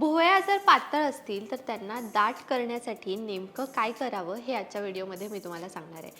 भुवया जर पातळ असतील तर त्यांना दाट करण्यासाठी नेमकं काय करावं हे आजच्या व्हिडिओमध्ये मी तुम्हाला सांगणार आहे.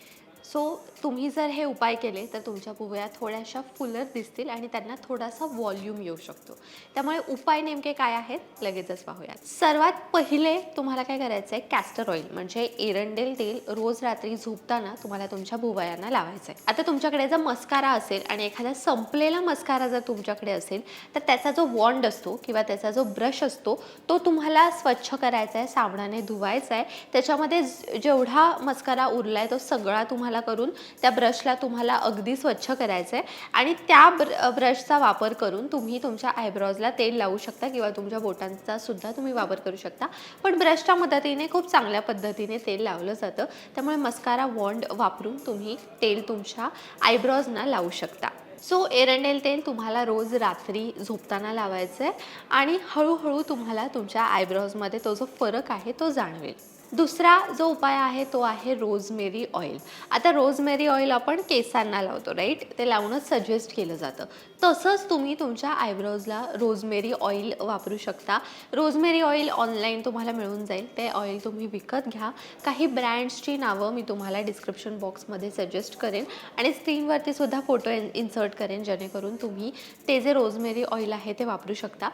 सो तुम्ही जर हे उपाय केले तर तुमच्या भुवया थोड्याशा फुलर दिसतील आणि त्यांना थोडासा व्हॉल्यूम येऊ शकतो. त्यामुळे उपाय नेमके काय आहेत? लगेचच पाहूयात. सर्वात पहिले तुम्हाला काय करायचं आहे कॅस्टर ऑइल म्हणजे एरंडेल तेल रोज रात्री झोपताना तुम्हाला तुमच्या भुवयांना लावायचं आहे आता तुमच्याकडे जर मस्कारा असेल आणि एखादा संपलेला मस्कारा जर तुमच्याकडे असेल तर त्याचा जो वॉन्ड असतो किंवा त्याचा जो ब्रश असतो तो तुम्हाला स्वच्छ करायचा आहे साबणाने धुवायचा आहे त्याच्यामध्ये जेवढा मस्कारा उरला आहे तो सगळा तुम्हाला करून त्या ब्रशला तुम्हाला अगदी स्वच्छ करायचं आहे आणि त्या ब्र ब्रशचा वापर करून तुम्ही तुमच्या आयब्रॉजला तेल लावू शकता किंवा तुमच्या बोटांचा सुद्धा तुम्ही वापर करू शकता. पण ब्रशच्या मदतीने खूप चांगल्या पद्धतीने तेल लावलं जातं. त्यामुळे मस्कारा वॉन्ड वापरून तुम्ही तेल तुमच्या आयब्रॉजना लावू शकता. सो एरंडेल तेल तुम्हाला रोज रात्री झोपताना लावायचं आहे आणि हळूहळू तुम्हाला तुमच्या आयब्रॉजमध्ये तो जो फरक आहे तो जाणवेल. दुसरा जो उपाय आहे तो आहे रोजमेरी ऑइल. आता रोजमेरी ऑइल आपण केसांना लावतो राईट ते लावणं सजेस्ट केलं जातं. तसंच तुम्ही तुमच्या आयब्रोजला रोजमेरी ऑइल वापरू शकता. रोजमेरी ऑइल ऑनलाईन तुम्हाला मिळून जाईल. ते ऑइल तुम्ही विकत घ्या. काही ब्रँड्सची नावं मी तुम्हाला डिस्क्रिप्शन बॉक्समध्ये सजेस्ट करेन. आणि स्क्रीनवरती सुद्धा फोटो इन्सर्ट करेन जेणेकरून तुम्ही ते जे रोजमेरी ऑइल आहे ते वापरू शकता.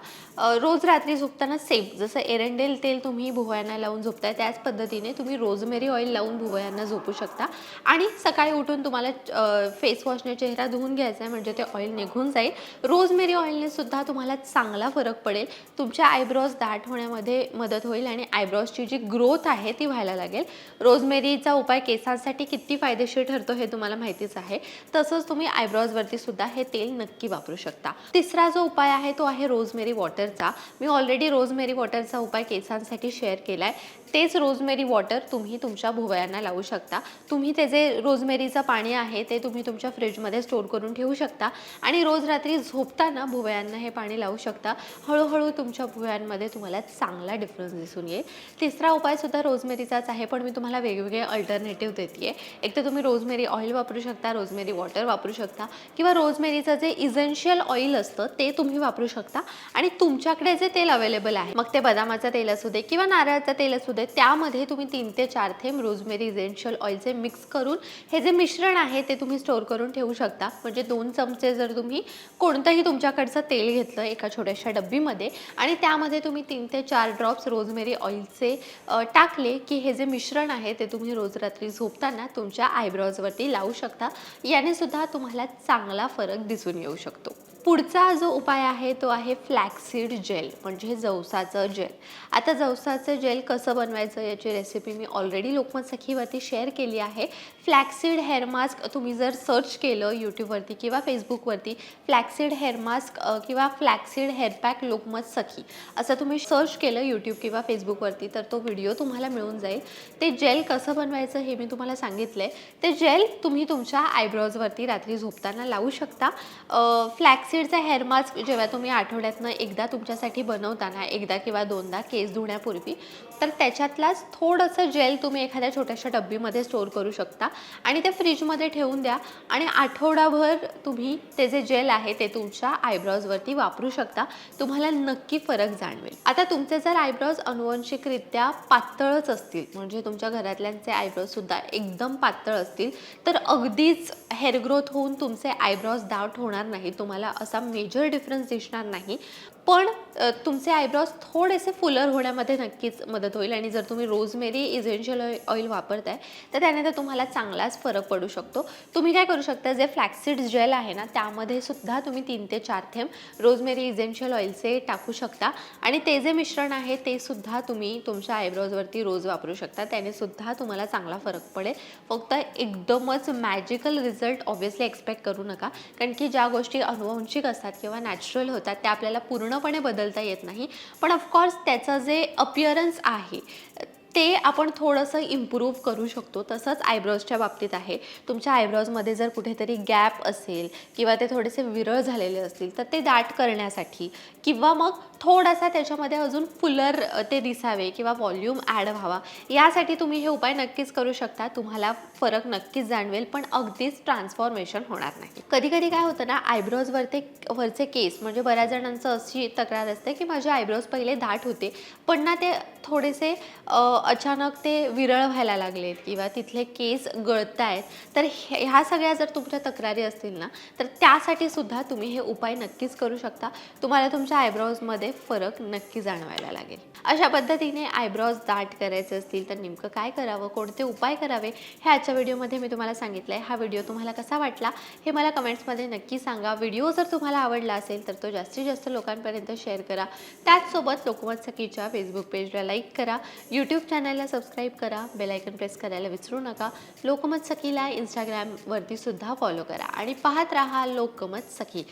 रोज रात्री झोपताना सेफ जसं एरंडेल तेल तुम्ही भुवयांना लावून झोपताय त्याच पद्धतीने तुम्ही रोजमेरी ऑइल लावून भुवयांना झोपू शकता. आणि सकाळी उठून तुम्हाला फेस वॉशने चेहरा धुवून घ्यायचा आहे म्हणजे ते ऑइल निघून जाईल. रोजमेरी ऑइलने सुद्धा तुम्हाला चांगला फरक पडेल. तुमच्या आयब्रॉज दाट होण्यामध्ये मदत होईल आणि आयब्रॉजची जी ग्रोथ आहे ती व्हायला लागेल. रोजमेरीचा उपाय केसांसाठी किती फायदेशीर ठरतो हे तुम्हाला माहितीच आहे. तसंच तुम्ही आयब्रॉजवरती सुद्धा हे तेल नक्की वापरू शकता. तिसरा जो उपाय आहे तो आहे रोजमेरी वॉटरचा मी ऑलरेडी रोजमेरी वॉटरचा उपाय केसांसाठी शेअर केला आहे तेच रोज रोजमेरी वॉटर तुम्ही तुमच्या भुवयांना लावू शकता. तुम्ही ते जे रोजमेरीचं पाणी आहे ते तुम्ही तुमच्या फ्रीजमध्ये स्टोर करून ठेवू शकता. आणि रोज रात्री झोपताना भुवयांना हे पाणी लावू शकता. हळूहळू तुमच्या भुवयांमध्ये तुम्हाला चांगला डिफरन्स दिसून येईल. तिसरा उपाय सुद्धा रोजमेरीचाच आहे पण मी तुम्हाला वेगवेगळे अल्टरनेटिव्ह देते एक तर तुम्ही रोजमेरी ऑइल वापरू शकता रोजमेरी वॉटर वापरू शकता किंवा रोजमेरीचं जे इझेन्शियल ऑइल असतं ते तुम्ही वापरू शकता. आणि तुमच्याकडे जे तेल अवेलेबल आहे मग ते बदामाचं तेल असू दे किंवा नारळाचं तेल असू दे त्यामध्ये तुम्ही तीन ते चार थेंब रोजमेरी इझेन्शियल ऑइलचे मिक्स करून हे जे मिश्रण आहे ते तुम्ही स्टोअर करून ठेवू शकता. म्हणजे दोन चमचे जर तुम्ही कोणतंही तुमच्याकडचं तेल घेतलं एका छोट्याशा डब्बीमध्ये आणि त्यामध्ये तुम्ही तीन ते चार ड्रॉप्स रोजमेरी ऑइलचे टाकले की हे जे मिश्रण आहे ते तुम्ही रोज रात्री झोपताना तुमच्या आयब्रॉजवरती लावू शकता. याने सुद्धा तुम्हाला चांगला फरक दिसून येऊ शकतो. पुढचा जो उपाय आहे तो आहे फ्लॅक्सीड जेल म्हणजे जवसाचं जेल आता जवसाचं जेल कसं बनवायचं याची रेसिपी मी ऑलरेडी लोकमत सखीवरती शेअर केली आहे. फ्लॅक्सीड हेअर मास्क तुम्ही जर सर्च केलं यूट्यूबवरती किंवा फेसबुकवरती फ्लॅक्सीड हेअर मास्क किंवा flaxseed hair pack Lokmat Sakhi. असं तुम्ही सर्च केलं यूट्यूब किंवा फेसबुकवरती तर तो व्हिडिओ तुम्हाला मिळून जाईल. ते जेल कसं बनवायचं हे मी तुम्हाला सांगितलं आहे ते जेल तुम्ही तुमच्या आयब्रोजवरती रात्री झोपताना लावू शकता. फ्लॅक्सीडचा हेअर मास्क जेव्हा तुम्ही आठवड्यातनं एकदा तुमच्यासाठी बनवताना एकदा किंवा दोनदा केस धुण्यापूर्वी तर त्याच्यातलाच थोडंसं जेल तुम्ही एखाद्या छोट्याशा डब्बीमध्ये स्टोअर करू शकता. आणि ते फ्रीजमध्ये ठेवून द्या. आणि आठवडाभर तुम्ही ते जे जेल आहे ते तुमच्या आयब्रॉजवरती वापरू शकता. तुम्हाला नक्की फरक जाणवेल. आता तुमचे जर आयब्रॉज अनुवंशिकरित्या पातळच असतील म्हणजे तुमच्या घरातल्यांचे आयब्रॉजसुद्धा एकदम पातळ असतील तर अगदीच हेअर ग्रोथ होऊन तुमचे आयब्रॉज दाट होणार नाही तुम्हाला असा मेजर डिफरन्स दिसणार नाही. पण तुमचे आयब्रॉज थोडेसे फुलर होण्यामध्ये नक्कीच मदत होईल आणि जर तुम्ही रोजमेरी इझेन्शियल ऑइल वापरताय तर त्याने तर तुम्हाला चांगलाच फरक पडू शकतो. तुम्ही काय करू शकता जे फ्लॅक्सिड जेल आहे ना त्यामध्ये सुद्धा तुम्ही तीन ते चार थेंब रोजमेरी इझेन्शियल ऑइलचे टाकू शकता आणि ते जे मिश्रण आहे ते सुद्धा तुम्ही तुमच्या आयब्रोजवरती रोज वापरू शकता. त्याने सुद्धा तुम्हाला चांगला फरक पडेल. फक्त एकदमच मॅजिकल रिझल्ट ऑब्व्हियसली एक्सपेक्ट करू नका. कारण की ज्या गोष्टी अनुवंशिक असतात किंवा नॅचरल होतात त्या आपल्याला पूर्ण पूर्णपणे बदलता येत नाही. पण ऑफकोर्स त्याचं जे अपिअरन्स आहे ते आपण थोडंसं इम्प्रूव्ह करू शकतो. तसंच आयब्रोजच्या बाबतीत आहे. तुमच्या आयब्रोजमध्ये जर कुठेतरी गॅप असेल किंवा ते थोडेसे विरळ झालेले असतील तर ते दाट करण्यासाठी किंवा मग थोडासा त्याच्यामध्ये अजून फुलर ते दिसावे किंवा व्हॉल्यूम ॲड व्हावा. यासाठी तुम्ही हे उपाय नक्कीच करू शकता. तुम्हाला फरक नक्कीच जाणवेल पण अगदीच ट्रान्सफॉर्मेशन होणार नाही. कधी कधी काय होतं ना आयब्रोजवरते वरचे केस म्हणजे बऱ्याच जणांचं अशी तक्रार असते की माझे आयब्रोज पहिले दाट होते पण ना ते थोडेसे अचानक ते विरळ व्हायला लागलेत किंवा तिथले केस गळत आहेत तर हे- ह्या सगळ्या जर तुमच्या तक्रारी असतील ना तर त्यासाठी सुद्धा तुम्ही हे उपाय नक्कीच करू शकता. तुम्हाला तुमच्या आयब्रोजमध्ये फरक नक्की जाणवायला लागेल. अशा पद्धतीने आयब्रोज दाट करायचे असतील तर नेमकं काय करावं कोणते उपाय करावे हे आजच्या व्हिडिओमध्ये मी तुम्हाला सांगितलं आहे हा व्हिडिओ तुम्हाला कसा वाटला हे मला कमेंट्समध्ये नक्की सांगा. व्हिडिओ जर तुम्हाला आवडला असेल तर तो जास्तीत जास्त लोकांपर्यंत शेअर करा. त्याचसोबत लोकमत सखीच्या फेसबुक पेजला लाईक करा. यूट्यूब चॅनलला सबस्क्राईब करा. बेलायकन प्रेस करायला विसरू नका. लोकमत सखीला इंस्टाग्रामवरती सुद्धा फॉलो करा. आणि पाहत राहा लोकमत सखी.